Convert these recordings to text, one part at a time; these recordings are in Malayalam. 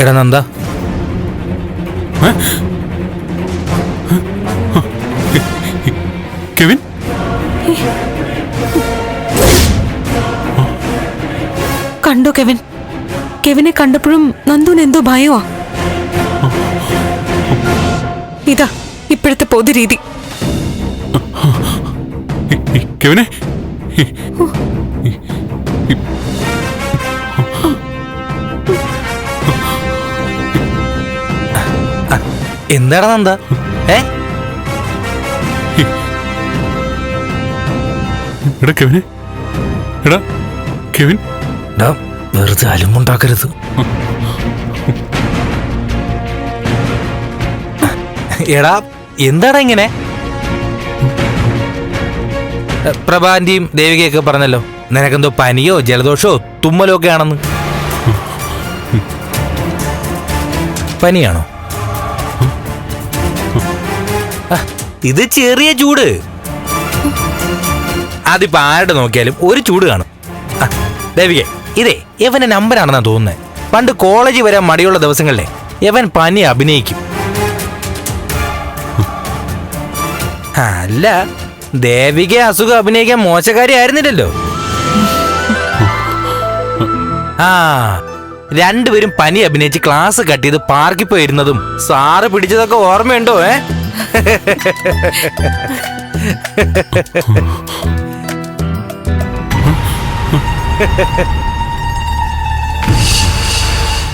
എടാ നന്ദ. കെവിൻ? കണ്ടോ കെവിൻ? കെവിനെ കണ്ടപ്പോഴും നന്ദുവിന് എന്തോ ഭയമാ ഇതാ ഇപ്പോഴത്തെ പൊതുരീതി കെവിനെ? എന്താടാ നന്ദ? ഏ? എടാ കെവിനെ. എടാ കെവിൻ. എടാ വെറുതെ അലുമുണ്ടാക്കരുത്. എടാ എന്താടാ ഇങ്ങനെ? പ്രഭാന്റെയും പ്രഭാന്റിയും ദേവികയൊക്കെ പറഞ്ഞല്ലോ നിനക്കെന്തോ പനിയോ ജലദോഷോ തുമ്മലോ ഒക്കെ ആണെന്ന്. പനിയാണോ? ഇത് ചെറിയ ചൂട്. അതിപ്പോ ആരുടെ നോക്കിയാലും ഒരു ചൂട് കാണും. ദേവികെ ഇതേ ഇവന്റെ നമ്പറാണെന്നാ തോന്നുന്നത് പണ്ട് കോളേജിൽ വരാൻ മടിയുള്ള ദിവസങ്ങളിലെ ഇവൻ പനി അഭിനയിക്കും. അല്ല ദേവിക അസുഖം അഭിനയിക്കാൻ മോശക്കാരി ആയിരുന്നില്ലല്ലോ. ആ രണ്ടുപേരും പനി അഭിനയിച്ച് ക്ലാസ് കട്ട് ചെയ്ത് പാർക്കിൽ പോയിരുന്നതും സാറ് പിടിച്ചതൊക്കെ ഓർമ്മയുണ്ടോ ഏ?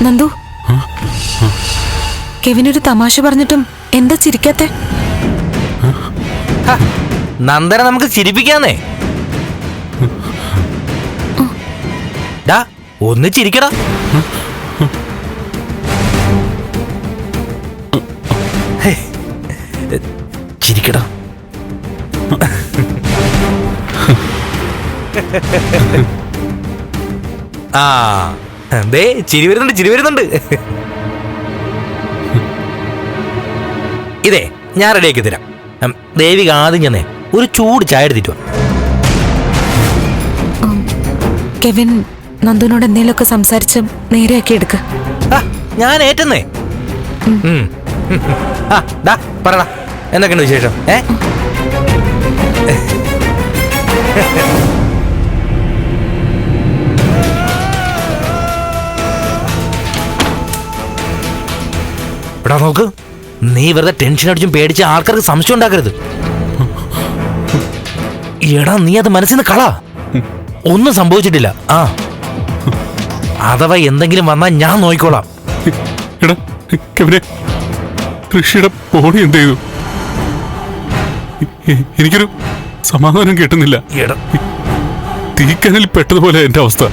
നന്ദു. കെവിനൊരു തമാശ പറഞ്ഞിട്ടും എന്താ ചിരിക്കാത്തെ? നന്ദനെ നമുക്ക് ചിരിപ്പിക്കാന്നേ. ഡാ ഒന്ന് ചിരിക്കടാ. ചിരിക്കടാ. ആ ദേ ചിരി വരുന്നുണ്ട് ചിരി വരുന്നുണ്ട്. ഇതേ ഞാൻ റെഡിയാക്കി തരാം. ദേവി ദേവിക ആദ്യം ചെന്നേ ഒരു ചൂട് ചായ എടുത്തിട്ട്. കെവിൻ നന്ദുനോട് എന്തെങ്കിലുമൊക്കെ സംസാരിച്ച് നേരെയാക്കി എടുക്ക. ഞാൻ ഏറ്റെന്നേ. പറടാ. എന്തൊക്കെയുണ്ട് വിശേഷം? ഏ? എടാ നോക്ക് നീ വെറുതെ ടെൻഷൻ അടിച്ചും പേടിച്ച് ആൾക്കാർക്ക് സംശയം ഉണ്ടാക്കരുത്. എടാ നീ അത് മനസ്സിൽ കള. ഒന്നും സംഭവിച്ചിട്ടില്ല. ആ. അഥവാ എന്തെങ്കിലും വന്നാൽ ഞാൻ നോക്കിക്കോളാം എടാ പോണി ഋഷിയുടെ ബോഡി എന്ത് ചെയ്തു? എനിക്കൊരു സമാധാനം കിട്ടുന്നില്ല. തീക്കനൽ പെട്ടതുപോലെ എന്റെ അവസ്ഥ.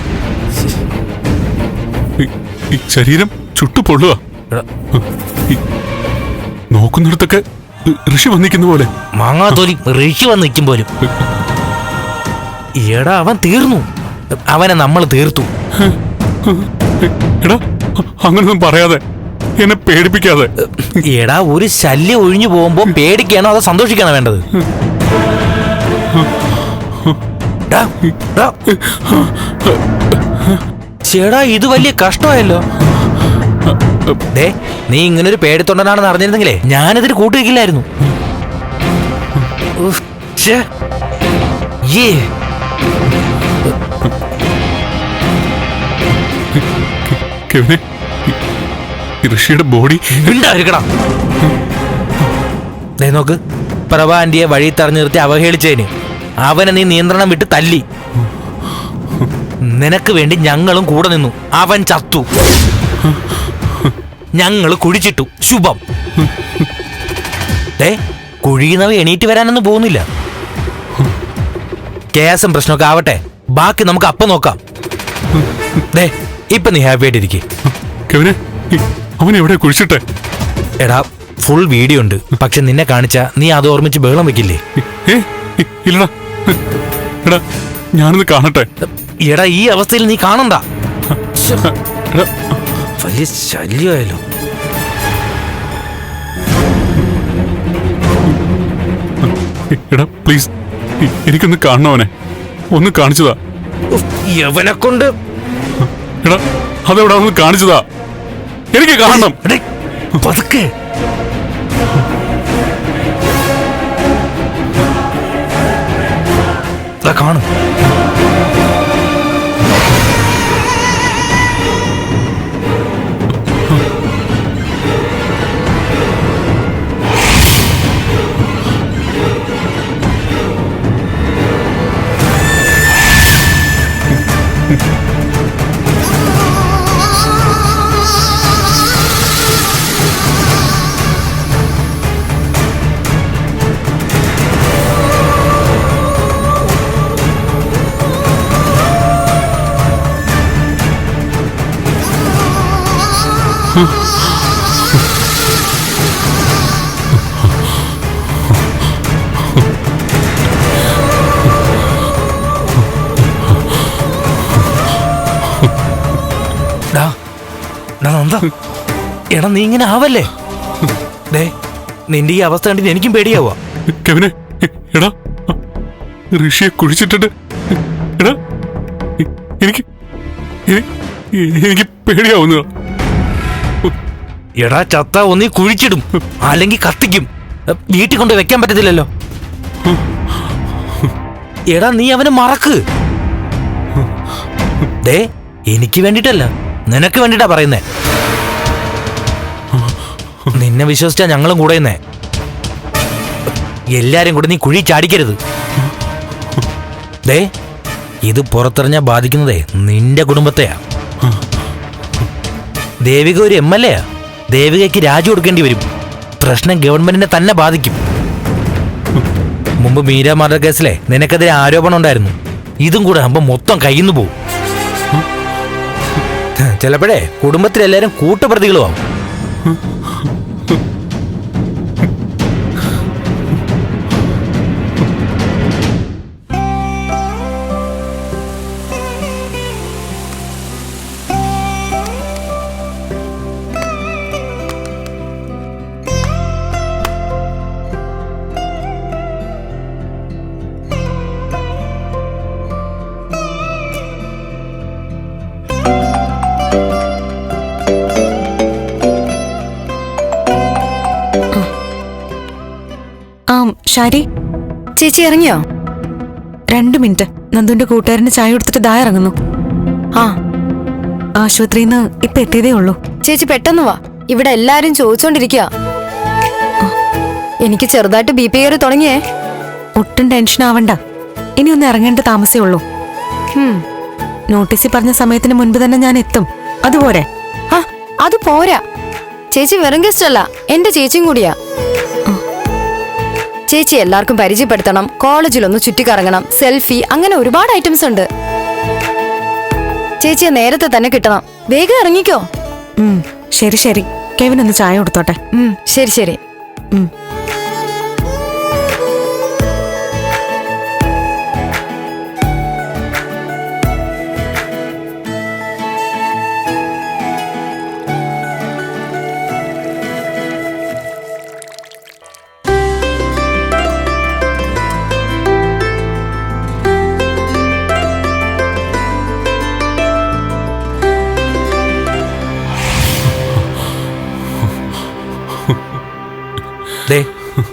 ശരീരം ചുട്ടു പൊള്ളുക നോക്കുന്നിടത്തൊക്കെ ഋഷി വന്നിക്കുന്ന പോലെ. മാങ്ങാത്തോലി ഋഷി വന്നിക്കും പോലും എടാ അവൻ തീർന്നു. അവനെ നമ്മൾ തീർത്തു. എടാ അങ്ങനൊന്നും പറയാതെ. എന്നെ പേടിപ്പിക്കാതെ എടാ ഒരു ശല്യം ഒഴിഞ്ഞു പോകുമ്പോ പേടിക്കാനോ അതോ സന്തോഷിക്കാനോ വേണ്ടത്. ചേടാ ഇത് വലിയ കഷ്ടമായല്ലോ ദേ നീ ഇങ്ങനൊരു പേടിത്തൊണ്ടനാണെന്ന് അറിഞ്ഞിരുന്നെങ്കിലേ ഞാനിതിന് കൂട്ടുവെക്കില്ലായിരുന്നു ഛേ. കെവിനെ ഋഷിയുടെ ബോഡി. നോക്ക് പ്രഭ ആന്റിയെ വഴി തറഞ്ഞു നിർത്തി അവഹേളിച്ചതിന് അവനെ നീ നിയന്ത്രണം വിട്ട് തല്ലി. നിനക്ക് വേണ്ടി ഞങ്ങളും കൂടെ നിന്നു. അവൻ ചത്തു. ഞങ്ങൾ കുഴിച്ചിട്ടു. ശുഭം. ഏ കുഴിയുന്നവ എണീറ്റ് വരാനൊന്നും പോകുന്നില്ല. കേസും പ്രശ്നമൊക്കെ ആവട്ടെ. ബാക്കി നമുക്ക് അപ്പം നോക്കാം. ദേ ഇപ്പൊ നീ ഹാപ്പി ആയിട്ടിരിക്കേ അവൻ എവിടെ കുഴിച്ചിട്ടെ? എടാ ഫുൾ വീഡിയോ ഉണ്ട്. പക്ഷെ നിന്നെ കാണിച്ച നീ അത് ഓർമ്മിച്ച് ബഹളം വെക്കില്ലേ? ഇല്ലടാ. എടാ ഞാനൊന്ന് കാണട്ടെ. എടാ ഈ അവസ്ഥയിൽ നീ കാണണ്ട. വലിയ ശല്യമായല്ലോ. എടാ പ്ലീസ് എനിക്കൊന്ന് കാണണവനെ ഒന്ന് കാണിച്ചതാ. യവനെ കൊണ്ട്. എടാ അതെവിടെ? ഒന്ന് കാണിച്ചതാ. എനിക്ക് കാണണം. പതുക്കെ. കാണും എടാ നീ ഇങ്ങനെ ആവല്ലേ? ദേ നിന്റെ ഈ അവസ്ഥ കണ്ടിട്ട് എനിക്കും പേടിയാവുക. കെവിനെ എടാ ഋഷിയെ കുഴിച്ചിട്ടിട്ട് എടാ എനിക്ക് എനിക്ക് പേടിയാവുന്നു എടാ ചത്ത ഒന്നീ കുഴിച്ചിടും അല്ലെങ്കിൽ കത്തിക്കും. വീട്ടിൽ കൊണ്ട് വെക്കാൻ പറ്റത്തില്ലല്ലോ. എടാ നീ അവനെ മറക്ക്. ദേ എനിക്ക് വേണ്ടിട്ടല്ല നിനക്ക് വേണ്ടിട്ടാ പറയുന്നേ. നിന്നെ വിശ്വസിച്ചാ ഞങ്ങളും കൂടെയുന്നേ. എല്ലാരും കൂടെ നീ കുഴി ചാടിക്കരുത്. ദേ ഇത് പുറത്തെറിഞ്ഞാ ബാധിക്കുന്നതേ നിന്റെ കുടുംബത്തെയാ. ദേവിക ഒരു എം എൽ എ ദേവികയ്ക്ക് രാജി കൊടുക്കേണ്ടി വരും. പ്രശ്നം ഗവൺമെന്റിനെ തന്നെ ബാധിക്കും. മുമ്പ് മീര മർഡർ കേസിലെ നിനക്കെതിരെ ആരോപണം ഉണ്ടായിരുന്നു. ഇതും കൂടെ ആകുമ്പോ മൊത്തം കയ്യിന്ന് പോവും. ചിലപ്പോഴേ കുടുംബത്തിലെല്ലാരും കൂട്ടുപ്രതികളും ഷാരി. ചേച്ചി ഇറങ്ങിയോ? രണ്ട് മിനിറ്റ്. നന്ദുന്റെ കൂട്ടുകാരന് ചായ കൊടുത്തിട്ട് ദാ ഇറങ്ങുന്നു. ആ ആശുപത്രിയിൽ നിന്ന് ഇപ്പൊ എത്തിയതേ ഉള്ളൂ. ചേച്ചി പെട്ടെന്ന് വാ. ഇവിടെ എല്ലാരും ചോദിച്ചോണ്ടിരിക്കുക എനിക്ക് ചെറുതായിട്ട് ബി പി കയറി തുടങ്ങിയേ. ഒട്ടും ടെൻഷൻ ആവണ്ട. ഇനി ഒന്ന് ഇറങ്ങേണ്ട താമസേ ഉള്ളൂ. നോട്ടീസിൽ പറഞ്ഞ സമയത്തിന് മുൻപ് തന്നെ ഞാൻ എത്തും. അതുപോരെ ആ അത് പോരാ. ചേച്ചി വെറും ഗസ്റ്റ് അല്ല. എന്റെ ചേച്ചിയും കൂടിയാ. ചേച്ചി എല്ലാവർക്കും പരിചയപ്പെടുത്തണം. കോളേജിലൊന്ന് ചുറ്റിക്കറങ്ങണം. സെൽഫി അങ്ങനെ ഒരുപാട് ഐറ്റംസ് ഉണ്ട്. ചേച്ചിയെ നേരത്തെ തന്നെ കിട്ടണം. വേഗം ഇറങ്ങിക്കോ. ശരി ശരി. കെവിൻ ഒന്ന് ചായ കൊടുത്തോട്ടെ. ശരി ശരി.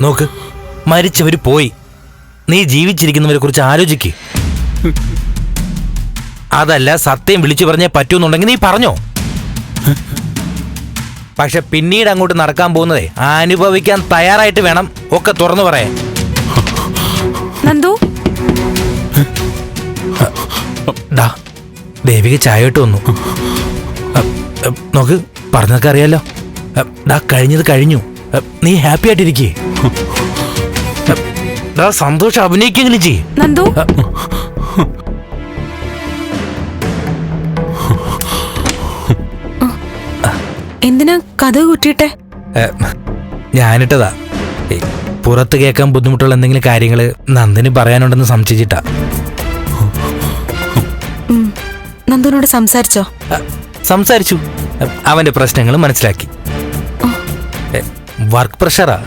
നോക്ക് മരിച്ചവർ പോയി. നീ ജീവിച്ചിരിക്കുന്നവരെ കുറിച്ച് ആലോചിക്ക്. അതല്ല സത്യം വിളിച്ചു പറഞ്ഞേ പറ്റൂന്നുണ്ടെങ്കിൽ നീ പറഞ്ഞോ? പക്ഷെ പിന്നീട് അങ്ങോട്ട് നടക്കാൻ പോകുന്നതേ അനുഭവിക്കാൻ തയ്യാറായിട്ട് വേണം ഒക്കെ തുറന്നു പറയാൻ. നന്ദു? ഡാ ദേവിക ചായ ഇട്ട് വന്നു. നോക്ക് പറഞ്ഞതൊക്കെ അറിയാലോ. ഡാ കഴിഞ്ഞത് കഴിഞ്ഞു. നീ ഹാപ്പി ആയിട്ടിരിക്കേ. സന്തോഷം അഭിനയിക്കെങ്കിലും ചെയ് നന്ദു? എന്തിനാ കഥ കൂട്ടിയിട്ടെ? ഏ, ഞാനിട്ടതാ. പുറത്ത് കേൾക്കാൻ ബുദ്ധിമുട്ടുള്ള എന്തെങ്കിലും കാര്യങ്ങൾ നന്ദിന് പറയാനുണ്ടെന്ന് സംശയിച്ചിട്ടാ. നന്ദുനോട് സംസാരിച്ചോ? സംസാരിച്ചു. അവന്റെ പ്രശ്നങ്ങൾ മനസ്സിലാക്കി. വർക്ക് പ്രഷറാ.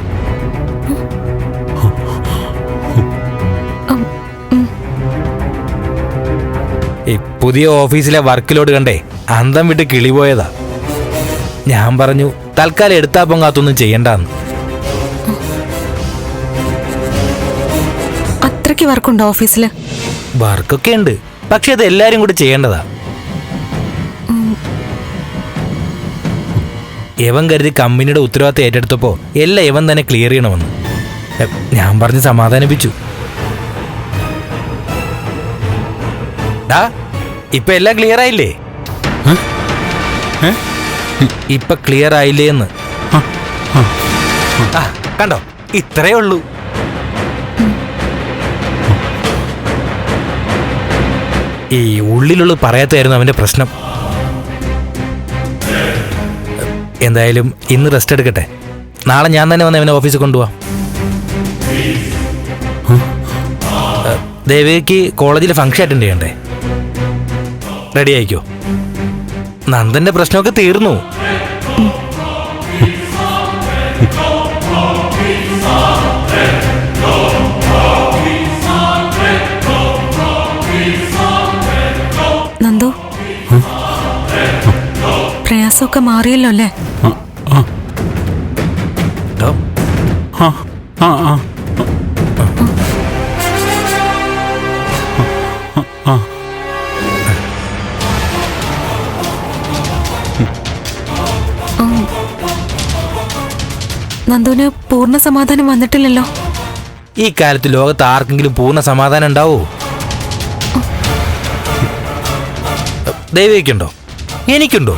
പുതിയ ഓഫീസിലെ വർക്ക് ലോഡ് കണ്ടേ അന്തം വിട്ട് കിളിപോയതാ ഞാൻ പറഞ്ഞു തൽക്കാലം എടുത്താ പൊങ്ങാത്തൊന്നും ചെയ്യണ്ടെന്ന്. അത്രയ്ക്ക് വർക്കുണ്ടോ ഓഫീസിൽ വർക്കൊക്കെ ഉണ്ട് പക്ഷെ അത് എല്ലാരും കൂടി ചെയ്യേണ്ടതാ. യവൻ കരുതി കമ്പനിയുടെ ഉത്തരവാദിത്തം ഏറ്റെടുത്തപ്പോൾ എല്ലാം യവൻ തന്നെ ക്ലിയർ ചെയ്യണമെന്ന്. ഞാൻ പറഞ്ഞ് സമാധാനിപ്പിച്ചു. ഡാ ഇപ്പൊ എല്ലാം ക്ലിയർ ആയില്ലേ? ഇപ്പൊ ക്ലിയർ ആയില്ലേ എന്ന്. കണ്ടോ? ഇത്രേ ഉള്ളൂ. ഈ ഉള്ളിലുള്ള പറയാത്തായിരുന്നു അവന്റെ പ്രശ്നം. എന്തായാലും ഇന്ന് റെസ്റ്റ് എടുക്കട്ടെ. നാളെ ഞാൻ തന്നെ വന്ന് അവനെ ഓഫീസിൽ കൊണ്ടുപോവാം. ദേവികയ്ക്ക് കോളേജിൽ ഫംഗ്ഷൻ അറ്റൻഡ് ചെയ്യണ്ടേ? റെഡി ആയിക്കോ? നന്ദന്റെ പ്രശ്നമൊക്കെ തീർന്നു. പ്രയാസമൊക്കെ മാറിയല്ലോ അല്ലേ? നന്ദുവിന് പൂർണ സമാധാനം വന്നിട്ടില്ലല്ലോ. ഈ കാലത്ത് ലോകത്ത് ആർക്കെങ്കിലും പൂർണ സമാധാനം ഉണ്ടാവോ? ദൈവയ്ക്കുണ്ടോ? എനിക്കുണ്ടോ?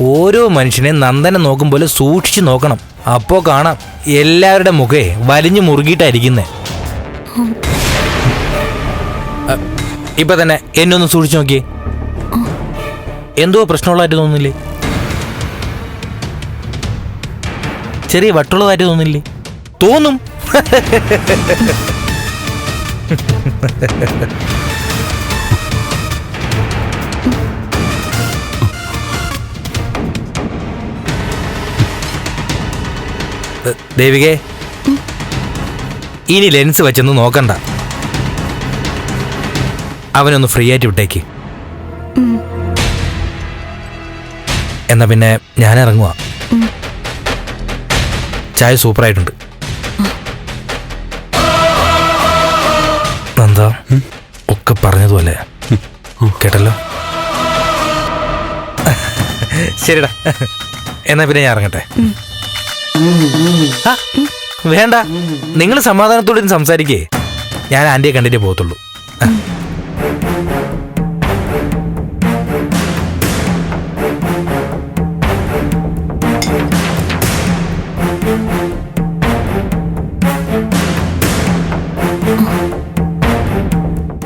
ഓരോ മനുഷ്യനെ നന്ദനെ നോക്കും പോലെ സൂക്ഷിച്ചു നോക്കണം. അപ്പോ കാണാം എല്ലാവരുടെ മുഖേ വലിഞ്ഞു മുറുകിയിട്ടായിരിക്കുന്നേ. ഇപ്പൊ തന്നെ എന്നെ ഒന്ന് സൂക്ഷിച്ചു നോക്കി എന്തോ പ്രശ്നമുള്ളതായിട്ട് തോന്നില്ലേ ചെറിയ വട്ടുള്ളതായിട്ട് തോന്നില്ലേ തോന്നും. ദേവികേ. ഇനി ലെൻസ് വെച്ചൊന്ന് നോക്കണ്ട. അവനൊന്ന് ഫ്രീ ആയിട്ട് വിട്ടേക്ക്. എന്നാ പിന്നെ ഞാൻ ഇറങ്ങുക ചായ സൂപ്പറായിട്ടുണ്ട്. എന്താ ഒക്കെ പറഞ്ഞതുപോലെ. കേട്ടല്ലോ? ശരിടാ. എന്നാ പിന്നെ ഞാൻ ഇറങ്ങട്ടെ. വേണ്ട. നിങ്ങൾ സമാധാനത്തോടെ സംസാരിക്കേ. ഞാൻ ആന്റിയെ കണ്ടിട്ടേ പോകത്തുള്ളൂ.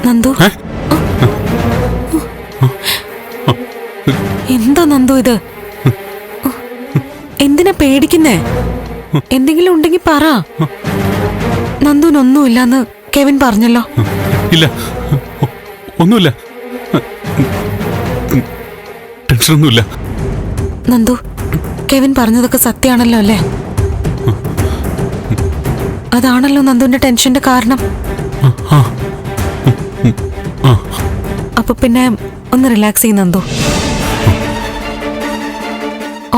നന്ദു? എന്താ നന്ദു ഇത്? എന്തിനാ പേടിക്കുന്നേ? എന്തെങ്കിലും ഉണ്ടെങ്കിൽ പറ. നന്ദുവിനൊന്നുമില്ലാന്ന് കെവിൻ പറഞ്ഞല്ലോ. ഇല്ല. ഒന്നുമില്ല. ടെൻഷനൊന്നുമില്ല. നന്ദു കെവിൻ പറഞ്ഞതൊക്കെ സത്യമാണല്ലോ അല്ലേ? അതാണല്ലോ നന്ദുവിന്റെ ടെൻഷന്റെ കാരണം. അപ്പൊ പിന്നെ ഒന്ന് റിലാക്സ് ചെയ്യുന്നു നന്ദു.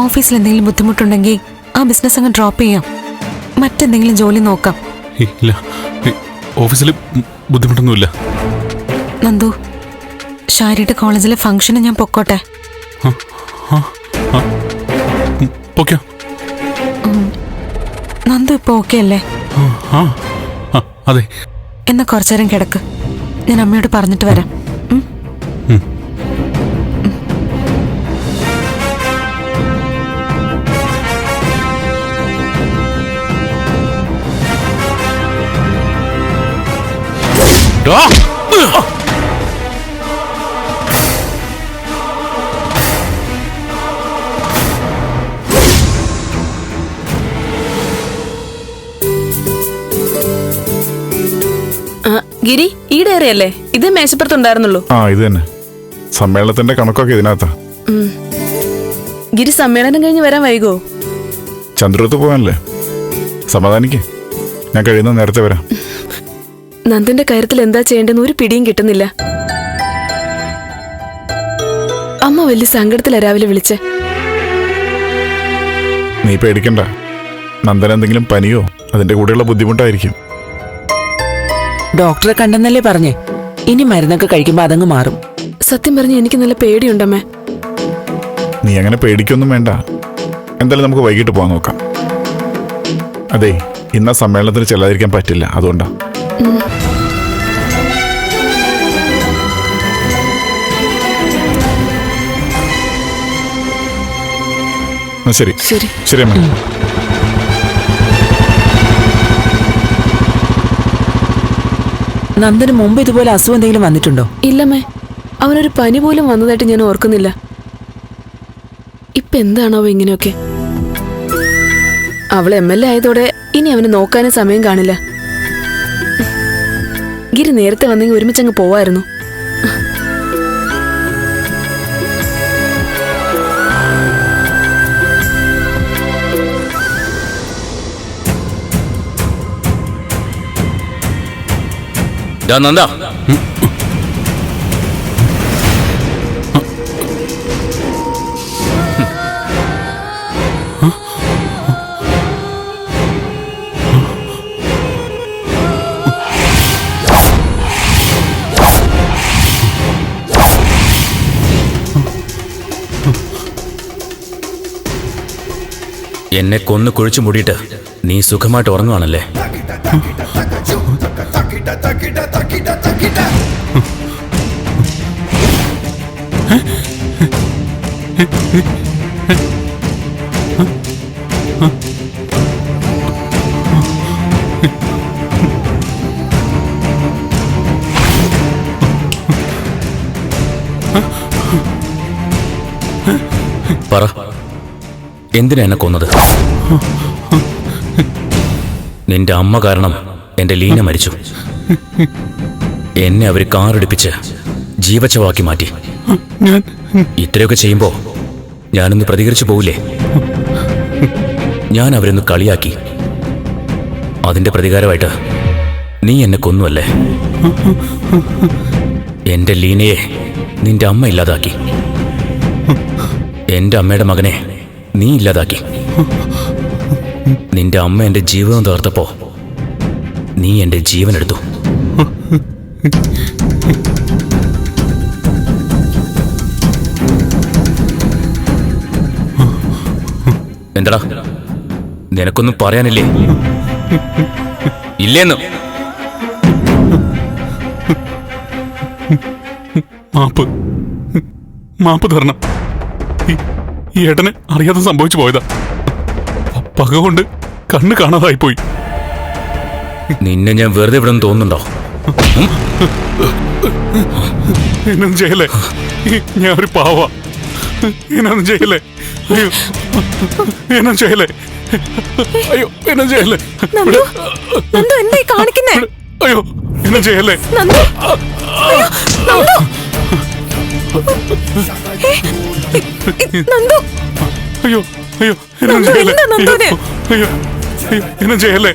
ഓഫീസിൽ എന്തെങ്കിലും ബുദ്ധിമുട്ടുണ്ടെങ്കിൽ ആ ബിസിനസ് അങ്ങ് ഡ്രോപ്പ് ചെയ്യാം. മറ്റെന്തെങ്കിലും ജോലി നോക്കാം. ഇല്ല. ഓഫീസിൽ ബുദ്ധിമുട്ടൊന്നുമില്ല. നന്ദു ഷാരിയുടെ കോളേജിലെ ഫംഗ്ഷന് ഞാൻ പൊക്കോട്ടെ. നന്ദു ഇപ്പൊ ഓക്കെ അല്ലേ? അതെ. എന്നാ കുറച്ചേരം കിടക്ക്. ഞാൻ അമ്മയോട് പറഞ്ഞിട്ട് വരാം. ഗിരി ഈ ഡയറി അല്ലേ? ഇത് മേശപ്പുറത്തുണ്ടായിരുന്നുള്ളൂ. ആ ഇത് തന്നെ. സമ്മേളനത്തിന്റെ കണക്കൊക്കെ ഇതിനകത്താ. ഗിരി സമ്മേളനം കഴിഞ്ഞ് വരാൻ വൈകോ? ചന്ദ്രത്ത് പോകാനല്ലേ? സമാധാനിക്ക്. ഞാൻ കഴിയുന്ന നേരത്തെ വരാം. നന്ദന്റെ കാര്യത്തിൽ എന്താ ചെയ്യേണ്ടെന്ന് ഒരു പിടിയും കിട്ടുന്നില്ല. അമ്മ വലിയ സങ്കടത്തിലാ രാവിലെ വിളിച്ചേ. നീ പേടിക്കണ്ട. നന്ദൻ എന്തെങ്കിലും പനിയോ അതിന്റെ കൂടെയുള്ള ബുദ്ധിമുട്ടായിരിക്കും. ഡോക്ടറെ കണ്ടെന്നല്ലേ പറഞ്ഞേ. ഇനി മരുന്നൊക്കെ കഴിക്കുമ്പോ അതങ്ങ് മാറും. സത്യം പറഞ്ഞു എനിക്ക് നല്ല പേടിയുണ്ടമ്മേ നീ അങ്ങനെ പേടിക്കൊന്നും വേണ്ട. എന്തായാലും നമുക്ക് വൈകിട്ട് പോകാൻ നോക്കാം. അതെ ഇന്ന സമ്മേളനത്തിന് ചെല്ലാതിരിക്കാൻ പറ്റില്ല അതുകൊണ്ടാ. എന്നാ ശരി. ശരി. ശരി അമ്മ. നന്ദന് മുമ്പ് ഇതുപോലെ അസുഖം എന്തെങ്കിലും വന്നിട്ടുണ്ടോ? ഇല്ലമ്മേ. അവനൊരു പനി പോലും വന്നതായിട്ട് ഞാൻ ഓർക്കുന്നില്ല. ഇപ്പൊ എന്താണോ ഇങ്ങനെയൊക്കെ? അവൾ എം എൽ എ ആയതോടെ ഇനി അവന് നോക്കാനും സമയം കാണില്ല. ഗിരി നേരത്തെ വന്നെങ്കിൽ ഒരുമിച്ചങ്ങ് പോവായിരുന്നു. ഞാൻ നന്ദ. എന്നെ കൊന്നു കുഴിച്ചു മൂടിയിട്ട് നീ സുഖമായിട്ട് ഉറങ്ങുവാണല്ലേ? പറ. എന്തിനാ എന്നെ കൊന്നത്? നിന്റെ അമ്മ കാരണം എന്റെ ലീന മരിച്ചു. എന്നെ അവർ കാറെടുപ്പിച്ച് ജീവച്ചവാക്കി മാറ്റി. ഇത്രയൊക്കെ ചെയ്യുമ്പോ ഞാനൊന്ന് പ്രതികരിച്ചു പോവില്ലേ? ഞാൻ അവരൊന്ന് കളിയാക്കി. അതിന്റെ പ്രതികാരമായിട്ട് നീ എന്നെ കൊന്നുവല്ലേ? എന്റെ ലീനയെ നിന്റെ അമ്മ ഇല്ലാതാക്കി. എന്റെ അമ്മയുടെ മകനെ നീ ഇല്ലാതാക്കി. നിന്റെ അമ്മ എന്റെ ജീവിതം തകർത്തപ്പോ നീ എന്റെ ജീവൻ എടുത്തു. എന്താടാ? നിനക്കൊന്നും പറയാനില്ലേ? ഇല്ലേന്ന്? മാപ്പ്. മാപ്പ് തരണം. ഈ- ഏട്ടന് അറിയാതെ സംഭവിച്ചു പോയതാ. പക കൊണ്ട് കണ്ണ് കാണാതായിപ്പോയി നിന്നെ ഞാൻ വെറുതെ ഇവിടെ തോന്നുന്നുണ്ടോ? എന്നൊന്നും ചെയ്യല്ലേ? ഞാൻ ഒരു പാവ. എന്നൊന്നും ചെയ്യല്ലേ? അയ്യോ. എന്നും ചെയ്യല്ലേ? അയ്യോ എന്നും ചെയ്യല്ലേ? നന്ദു നന്ദു എന്തായി കാണിക്കുന്നേ? അയ്യോ എന്നും ചെയ്യല്ലേ? നന്ദു. അയ്യോ, അയ്യോ എന്നും ചെയ്യല്ലേ? അയ്യോ അയ്യോ എന്നും ചെയ്യല്ലേ?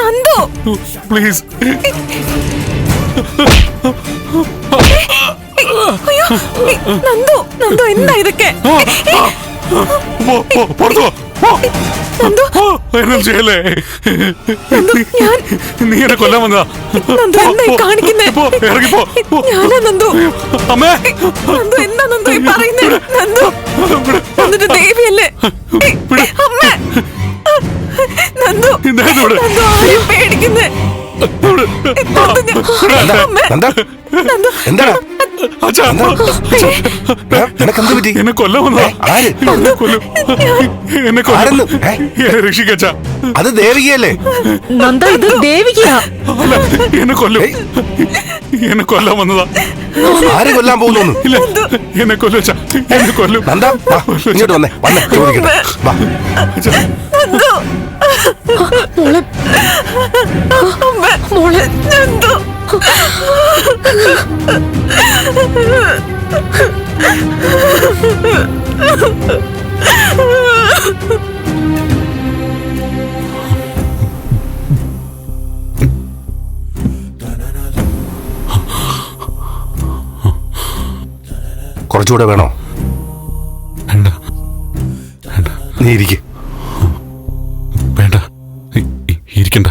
നന്ദു. പ്ലീസ്. അയ്യോ നന്ദു നന്ദു എന്താ ഇതൊക്കെ? പുറത്തു പോ. എന്നും ചെയ്യല്ലേ? ഞാൻ നീ എന്നെ കൊല്ലാൻ വന്നതാ. നന്ദു എന്തായി പോ, കാണിക്കുന്നേ? പോ ഇറങ്ങി പോ പോ. അമ്മേ. എന്താ നന്ദു ഈ പറയുന്നേ? നന്ദു. നന്ദുന്റെ ദേവിയല്ലേ? അമ്മ. നന്ദു. നന്ദു ആരെയും പേടിക്കുന്നേ? എന്താ നിനക്കെന്ത് പറ്റി? എന്നെ കൊല്ലും. എന്നെ കൊല്ലും? എന്നെ അത് ദേവികയല്ലേ? നന്ദ ഇത് ദേവികയാ. അല്ല എന്നെ കൊല്ലും. എന്നെ കൊല്ലാൻ വന്നതാ. ആര് കൊല്ലാൻ പോകുന്നു? ഇല്ല എന്നെ കൊല്ലു എന്നെ കൊല്ലും. നന്ദ ഇങ്ങോട്ട് വന്നേ വന്നേ ചോദിക്കട്ടെ. മോളെ. മോളെ നന്ദു. കുറച്ചുകൂടെ വേണോ? വേണ്ട. നീ ഇരിക്കേ. വേണ്ട. ഇരിക്കണ്ട.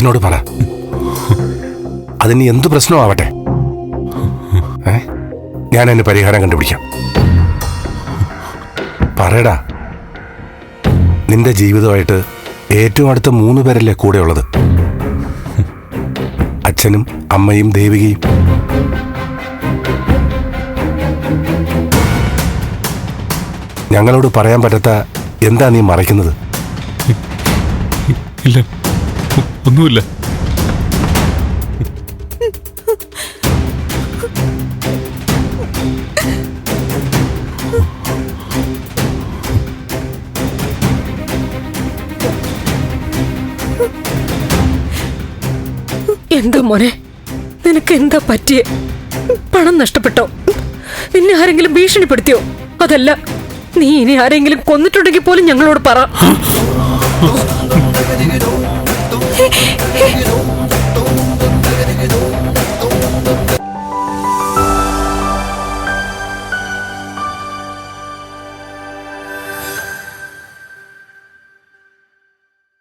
അച്ഛനോട് പറ. അതിന് എന്ത് പ്രശ്നമാവട്ടെ? ഞാൻ അതിന് പരിഹാരം കണ്ടുപിടിക്കാം. പറയടാ. നിന്റെ ജീവിതമായിട്ട് ഏറ്റവും അടുത്ത മൂന്ന് പേരല്ലേ കൂടെ ഉള്ളത് അച്ഛനും അമ്മയും ദേവികയും. ഞങ്ങളോട് പറയാൻ പറ്റാത്ത എന്താ നീ മറയ്ക്കുന്നത്? ഇല്ല. ഒന്നുമില്ല. എന്താ മോനെ? നിനക്ക് എന്താ പറ്റിയേ? പണം നഷ്ടപ്പെട്ടോ? നിന്നെ ആരെങ്കിലും ഭീഷണിപ്പെടുത്തിയോ? അതല്ല നീ ഇനി ആരെങ്കിലും കൊന്നിട്ടുണ്ടെങ്കിൽ പോലും ഞങ്ങളോട് പറ. 嘿 嘿